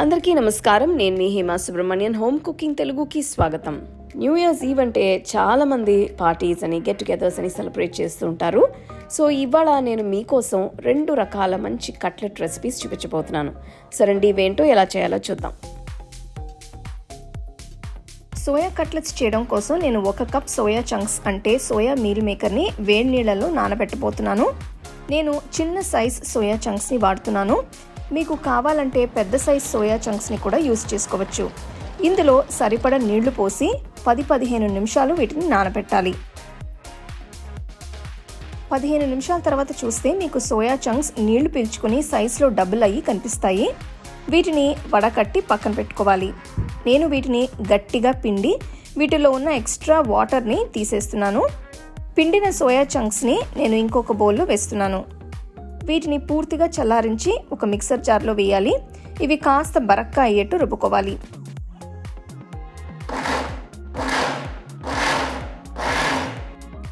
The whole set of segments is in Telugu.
అందరికీ నమస్కారం. నేను మీ హేమా సుబ్రహ్మణ్యన్. హోమ్ కుకింగ్ తెలుగుకి స్వాగతం. న్యూ ఇయర్స్ ఈవ్ అంటే చాలా మంది పార్టీస్ అని గెట్ టుగెదర్స్ అని సెలబ్రేట్ చేస్తూ ఉంటారు. సో ఇవాళ నేను మీకోసం రెండు రకాల మంచి కట్లెట్ రెసిపీస్ చూపించబోతున్నాను. సరండి ఇవేంటో ఎలా చేయాలో చూద్దాం. సోయా కట్లెట్స్ చేయడం కోసం నేను ఒక కప్ సోయా చంక్స్ అంటే సోయా మీల్ మేకర్ని వేడి నీళ్ళలో నానబెట్టబోతున్నాను. నేను చిన్న సైజ్ సోయా చంక్స్ని వాడుతున్నాను. మీకు కావాలంటే పెద్ద సైజ్ సోయా చంక్స్ని కూడా యూస్ చేసుకోవచ్చు. ఇందులో సరిపడ నీళ్ళు పోసి పది పదిహేను నిమిషాలు వీటిని నానబెట్టాలి. పదిహేను నిమిషాల తర్వాత చూస్తే మీకు సోయా చంక్స్ నీళ్ళు పీల్చుకుని సైజులో డబుల్ అయ్యి కనిపిస్తాయి. వీటిని వడకట్టి పక్కన పెట్టుకోవాలి. నేను వీటిని గట్టిగా పిండి వీటిలో ఉన్న ఎక్స్ట్రా వాటర్ని తీసేస్తున్నాను. పిండిన సోయా చంక్స్ని నేను ఇంకొక బౌల్లో వేస్తున్నాను. వీటిని పూర్తిగా చల్లారించి ఒక మిక్సర్ జార్లో వేయాలి. ఇవి కాస్త బరక్క అయ్యేట్టు రుబ్బుకోవాలి.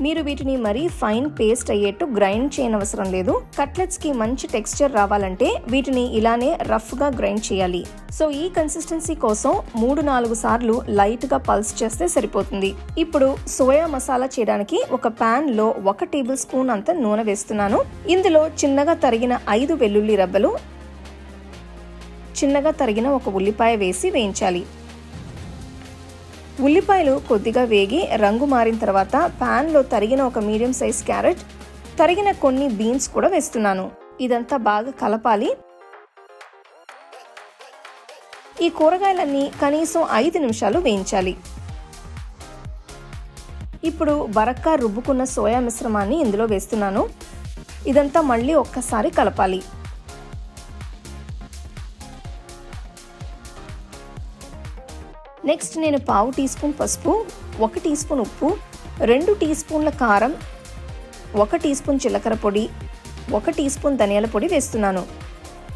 మీరు వీటిని మరీ ఫైన్ పేస్ట్ అయ్యేట్టు గ్రైండ్ చేయనవసరం లేదు. కట్లెట్స్కి మంచి టెక్స్చర్ రావాలంటే వీటిని ఇలానే రఫ్గా గ్రైండ్ చేయాలి. సో ఈ కన్సిస్టెన్సీ కోసం మూడు నాలుగు సార్లు లైట్గా పల్స్ చేస్తే సరిపోతుంది. ఇప్పుడు సోయా మసాలా చేయడానికి ఒక ప్యాన్లో లో ఒక టేబుల్ స్పూన్ అంత నూనె వేస్తున్నాను. ఇందులో చిన్నగా తరిగిన ఐదు వెల్లుల్లి రబ్బలు చిన్నగా తరిగిన ఒక ఉల్లిపాయ వేసి వేయించాలి. ఉల్లిపాయలు కొద్దిగా వేగి రంగు మారిన తర్వాత ప్యాన్లో తరిగిన ఒక మీడియం సైజ్ క్యారెట్ తరిగిన కొన్ని బీన్స్ కూడా వేస్తున్నాను. ఇదంతా బాగా కలపాలి. ఈ కూరగాయలన్నీ కనీసం ఐదు నిమిషాలు వేయించాలి. ఇప్పుడు బరక్కా రుబ్బుకున్న సోయా మిశ్రమాన్ని ఇందులో వేస్తున్నాను. ఇదంతా మళ్ళీ ఒక్కసారి కలపాలి. నెక్స్ట్ నేను పావు టీ స్పూన్ పసుపు ఒక టీ స్పూన్ ఉప్పు రెండు టీ స్పూన్ల కారం ఒక టీ స్పూన్ జీలకర్ర పొడి ఒక టీ స్పూన్ ధనియాల పొడి వేస్తున్నాను.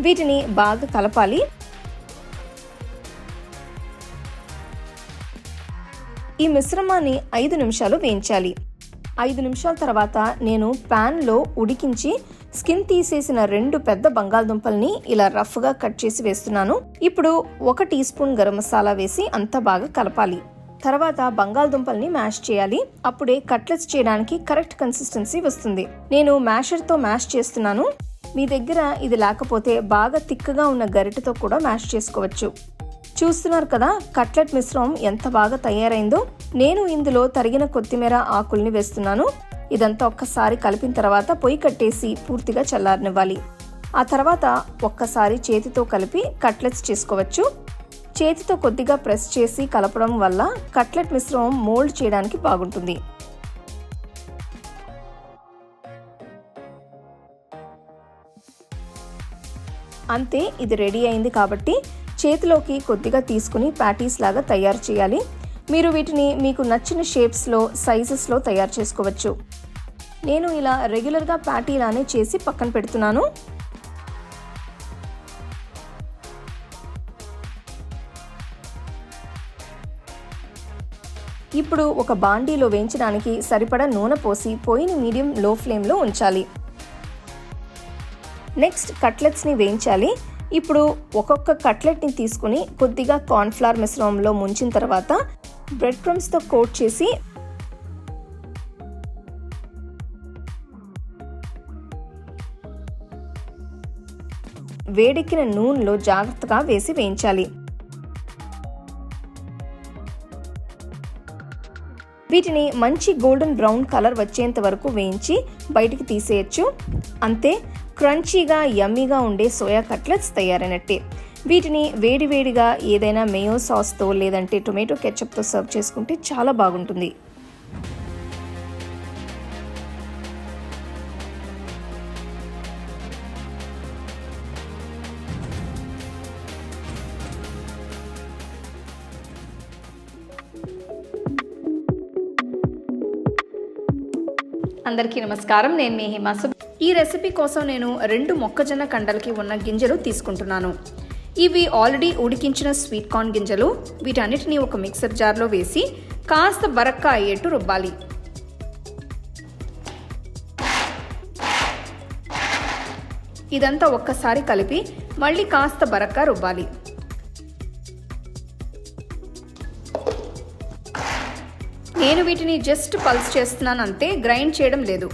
వీటిని బాగా కలపాలి. ఈ మిశ్రమాన్ని ఐదు నిమిషాలు వేయించాలి. ఐదు నిమిషాల తర్వాత నేను ప్యాన్లో ఉడికించి స్కిన్ తీసేసిన రెండు పెద్ద బంగాళదుంపల్ని ఇలా రఫ్గా కట్ చేసి వేస్తున్నాను. ఇప్పుడు ఒక టీ స్పూన్ గరం మసాలా వేసి అంతా బాగా కలపాలి. తర్వాత బంగాళదుంపల్ని మ్యాష్ చేయాలి. అప్పుడే కట్లెట్స్ చేయడానికి కరెక్ట్ కన్సిస్టెన్సీ వస్తుంది. నేను మ్యాషర్తో మ్యాష్ చేస్తున్నాను. మీ దగ్గర ఇది లేకపోతే బాగా తిక్కగా ఉన్న గరిటెతో కూడా మ్యాష్ చేసుకోవచ్చు. చూస్తున్నారు కదా కట్లెట్ మిశ్రమం ఎంత బాగా తయారైందో. నేను ఇందులో తరిగిన కొత్తిమీర ఆకుల్ని వేస్తున్నాను. ఇదంతా ఒక్కసారి కలిపిన తర్వాత పొయ్యి కట్టేసి పూర్తిగా చల్లారనివ్వాలి. ఆ తర్వాత ఒక్కసారి చేతితో కలిపి కట్లెట్స్ చేసుకోవచ్చు. చేతితో కొద్దిగా ప్రెస్ చేసి కలపడం వల్ల కట్లెట్ మిశ్రమం మోల్డ్ చేయడానికి బాగుంటుంది. అంతే ఇది రెడీ అయింది కాబట్టి చేతిలోకి కొద్దిగా తీసుకుని ప్యాటీస్ లాగా తయారు చేయాలి. మీరు వీటిని మీకు నచ్చిన షేప్స్లో సైజెస్లో తయారు చేసుకోవచ్చు. నేను ఇలా రెగ్యులర్గా ప్యాటీలానే చేసి పక్కన పెడుతున్నాను. ఇప్పుడు ఒక బాండీలో వేయించడానికి సరిపడా నూనె పోసి పొయ్యిని మీడియం లో ఫ్లేమ్లో ఉంచాలి నెక్స్ట్ కట్లెట్స్ని వేయించాలి. ఇప్పుడు ఒక్కొక్క కట్లెట్ని తీసుకుని కొద్దిగా కార్న్ఫ్లవర్ మిశ్రమంలో ముంచిన తర్వాత బ్రెడ్ క్రమ్స్తో కోట్ చేసి వేడెక్కిన నూనెలో జాగ్రత్తగా వేసి వేయించాలి. వీటిని మంచి గోల్డెన్ బ్రౌన్ కలర్ వచ్చేంత వరకు వేయించి బయటికి తీసేయచ్చు. అంతే క్రంచీగా యమ్మీగా ఉండే సోయా కట్లెట్స్ తయారైనట్టే. వీటిని వేడివేడిగా ఏదైనా మేయో సాస్తో లేదంటే టొమాటో కెచప్తో సర్వ్ చేసుకుంటే చాలా బాగుంటుంది. అందరికీ నమస్కారం. నేను మీ హిమాసు ఈ రెసిపీ కోసం నేను రెండు మొక్కజొన్న కండలకి ఉన్న గింజలు తీసుకుంటున్నాను. ఇవి ఆల్రెడీ ఉడికించిన స్వీట్ కార్న్ గింజలు. వీటన్నిటిని ఒక మిక్సర్ జార్లో వేసి కాస్త బరక్క అయ్యేట్టు రుబ్బాలి. ఇదంతా ఒక్కసారి కలిపి మళ్ళీ కాస్త బరక్క రుబ్బాలి. నేను వీటిని జస్ట్ పల్స్ చేస్తున్నాను అంతే గ్రైండ్ చేయడం లేదు.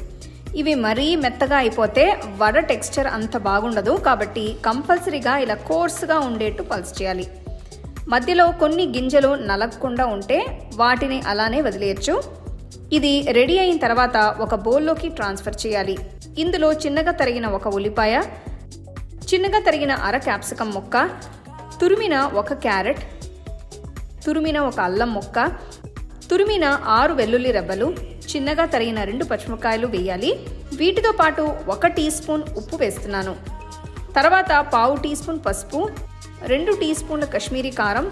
ఇవి మరీ మెత్తగా అయిపోతే వడ టెక్స్చర్ అంత బాగుండదు కాబట్టి కంపల్సరీగా ఇలా కోర్స్గా ఉండేట్టు పల్స్ చేయాలి. మధ్యలో కొన్ని గింజలు నలగకుండా ఉంటే వాటిని అలానే వదిలేయచ్చు. ఇది రెడీ అయిన తర్వాత ఒక బౌల్లోకి ట్రాన్స్ఫర్ చేయాలి. ఇందులో చిన్నగా తరిగిన ఒక ఉల్లిపాయ చిన్నగా తరిగిన అర క్యాప్సికం ముక్క తురిమిన ఒక క్యారెట్ తురిమిన ఒక అల్లం ముక్క తురిమిన ఆరు వెల్లుల్లి రెబ్బలు చిన్నగా తరిగిన రెండు పచ్చిమిరకాయలు వేయాలి. వీటితో పాటు ఒక టీ స్పూన్ ఉప్పు వేస్తున్నాను. తర్వాత పావు టీ స్పూన్ పసుపు రెండు టీ స్పూన్ల కశ్మీరీ కారం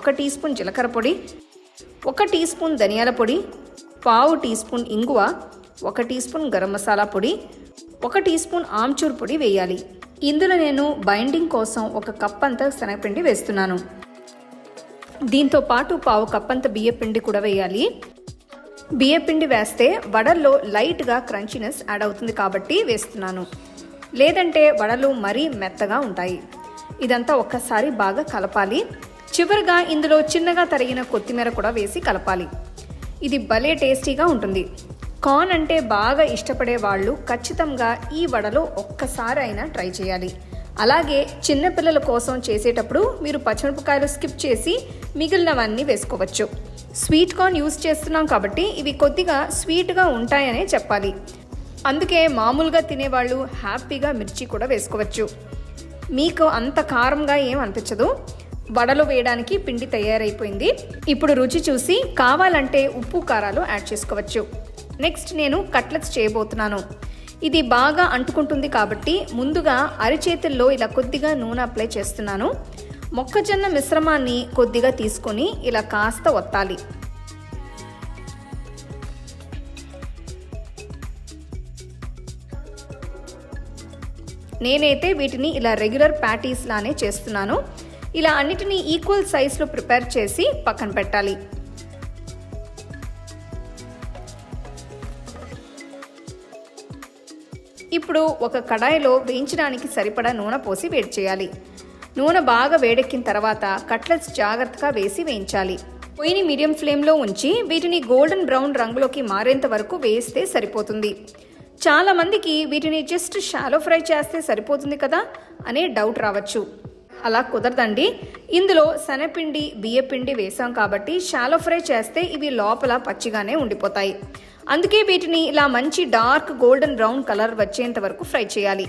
ఒక టీ స్పూన్ జీలకర్ర పొడి ఒక టీ స్పూన్ ధనియాల పొడి పావు టీ స్పూన్ ఇంగువ ఒక టీ స్పూన్ గరం మసాలా పొడి ఒక టీ స్పూన్ ఆమ్చూర్ పొడి వేయాలి. ఇందులో నేను బైండింగ్ కోసం ఒక కప్ అంతా శనగపిండి వేస్తున్నాను. దీంతో పాటు పావు కప్పంత బియ్యపిండి కూడా వేయాలి. బియ్యపిండి వేస్తే వడల్లో లైట్గా క్రంచినెస్ యాడ్ అవుతుంది కాబట్టి వేస్తున్నాను. లేదంటే వడలు మరీ మెత్తగా ఉంటాయి. ఇదంతా ఒక్కసారి బాగా కలపాలి. చివరిగా ఇందులో చిన్నగా తరిగిన కొత్తిమీర కూడా వేసి కలపాలి. ఇది భలే టేస్టీగా ఉంటుంది. కార్న్ అంటే బాగా ఇష్టపడే వాళ్ళు ఖచ్చితంగా ఈ వడలో ఒక్కసారి అయినా ట్రై చేయాలి. అలాగే చిన్నపిల్లల కోసం చేసేటప్పుడు మీరు పచ్చిమిరపకాయలు స్కిప్ చేసి మిగిలినవన్నీ వేసుకోవచ్చు. స్వీట్ కార్న్ యూస్ చేస్తున్నాం కాబట్టి ఇవి కొద్దిగా స్వీట్గా ఉంటాయనే చెప్పాలి. అందుకే మామూలుగా తినేవాళ్ళు హ్యాపీగా మిర్చి కూడా వేసుకోవచ్చు. మీకు అంత కారంగా ఏం అనిపించదు. వడలు వేయడానికి పిండి తయారైపోయింది. ఇప్పుడు రుచి చూసి కావాలంటే ఉప్పు కారాలు యాడ్ చేసుకోవచ్చు. నెక్స్ట్ నేను కట్లెట్స్ చేయబోతున్నాను. ఇది బాగా అంటుకుంటుంది కాబట్టి ముందుగా అరిచేతుల్లో ఇలా కొద్దిగా నూనె అప్లై చేస్తున్నాను. మొక్కజొన్న మిశ్రమాన్ని కొద్దిగా తీసుకొని ఇలా కాస్త ఒత్తాలి. నేనైతే వీటిని ఇలా రెగ్యులర్ ప్యాటీస్ లానే చేస్తున్నాను. ఇలా అన్నిటినీ ఈక్వల్ సైజ్లో ప్రిపేర్ చేసి పక్కన పెట్టాలి. ఇప్పుడు ఒక కడాయిలో వేయించడానికి సరిపడా నూనె పోసి వేడి చేయాలి. నూనె బాగా వేడెక్కిన తర్వాత కట్లెట్స్ జాగ్రత్తగా వేసి వేయించాలి. పొయ్యిని మీడియం ఫ్లేమ్లో ఉంచి వీటిని గోల్డెన్ బ్రౌన్ రంగులోకి మారేంత వరకు వేస్తే సరిపోతుంది. చాలా మందికి వీటిని జస్ట్ షాలో ఫ్రై చేస్తే సరిపోతుంది కదా అనే డౌట్ రావచ్చు. అలా కుదరదండి. ఇందులో శనపిండి బియ్యపిండి వేసాం కాబట్టి షాలో ఫ్రై చేస్తే ఇవి లోపల పచ్చిగానే ఉండిపోతాయి. అందుకే వీటిని ఇలా మంచి డార్క్ గోల్డెన్ బ్రౌన్ కలర్ వచ్చేంత వరకు ఫ్రై చేయాలి.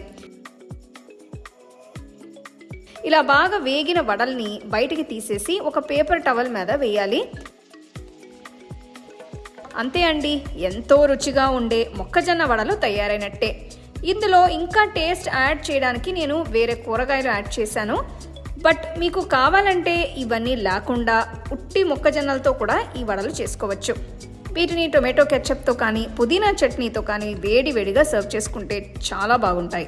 ఇలా బాగా వేగిన వడల్ని బయటికి తీసేసి ఒక పేపర్ టవల్ మీద వేయాలి. అంతే అండి ఎంతో రుచిగా ఉండే మొక్కజొన్న వడలు తయారైనట్టే. ఇందులో ఇంకా టేస్ట్ యాడ్ చేయడానికి నేను వేరే కూరగాయలు యాడ్ చేశాను. బట్ మీకు కావాలంటే ఇవన్నీ లేకుండా ఉట్టి మొక్కజొన్నలతో కూడా ఈ వడలు చేసుకోవచ్చు. వీటిని టొమాటో కెచప్తో కానీ పుదీనా చట్నీతో కానీ వేడి వేడిగా సర్వ్ చేసుకుంటే చాలా బాగుంటాయి.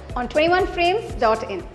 on 21frames.in.